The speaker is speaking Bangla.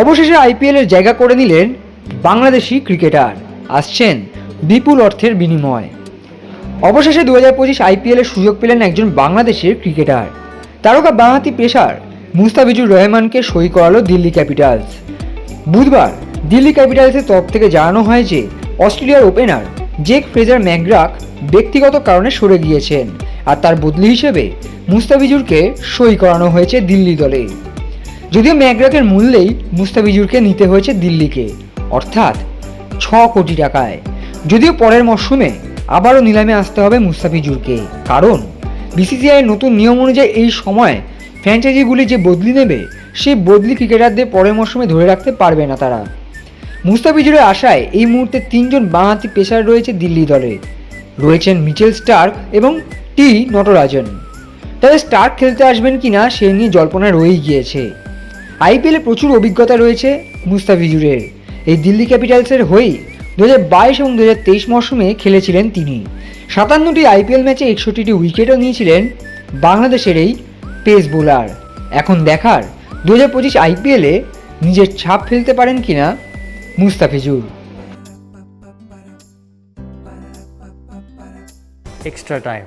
অবশেষে আইপিএলের জায়গা করে নিলেন বাংলাদেশি ক্রিকেটার। আসছেন বিপুল অর্থের বিনিময়। অবশেষে দু হাজার পঁচিশ আইপিএলের সুযোগ পেলেন একজন বাংলাদেশের ক্রিকেটার। তারকা বাঁহাতি পেশার মুস্তাফিজুর রহমানকে সই করালো দিল্লি ক্যাপিটালস। বুধবার দিল্লি ক্যাপিটালসের তরফ থেকে জানানো হয় যে, অস্ট্রেলিয়ার ওপেনার জেক ফ্রেজার ম্যাকগ্রাক ব্যক্তিগত কারণে সরে গিয়েছেন। আর তার বদলি হিসেবে মুস্তাফিজুরকে সই করানো হয়েছে দিল্লি দলে। যদিও ম্যাকগ্রাকের মূল্যেই মুস্তাফিজুরকে নিতে হয়েছে দিল্লিকে, অর্থাৎ ছ কোটি টাকায়। যদিও পরের মরশুমে আবারও নিলামে আসতে হবে মুস্তাফিজুরকে, কারণ বিসিসিআইয়ের নতুন নিয়ম অনুযায়ী এই সময় ফ্র্যাঞ্চাইজিগুলি যে বদলি নেবে, সেই বদলি ক্রিকেটারদের পরের মরশুমে ধরে রাখতে পারবে না তারা। মুস্তাফিজুরের আশায় এই মুহূর্তে তিনজন বাঁহাতি পেসার রয়েছে দিল্লি দলে। রয়েছেন মিচেল স্টার্ক এবং টি নটরাজন। তবে স্টার্ক খেলতে আসবেন কিনা সে নিয়ে জল্পনা রয়েই গিয়েছে। আইপিএলে প্রচুর অভিজ্ঞতা রয়েছে মুস্তাফিজুরের। এই দিল্লি ক্যাপিটালসের হয়েই দু হাজার বাইশ এবং দু হাজার তেইশ মরশুমে খেলেছিলেন তিনি। সাতান্নটি আইপিএল ম্যাচে একষট্টিটি উইকেটও নিয়েছিলেন বাংলাদেশের এই পেস বোলার। এখন দেখার দু হাজার পঁচিশ আইপিএলে নিজের ছাপ ফেলতে পারেন কিনা Mustafizur. Extra time.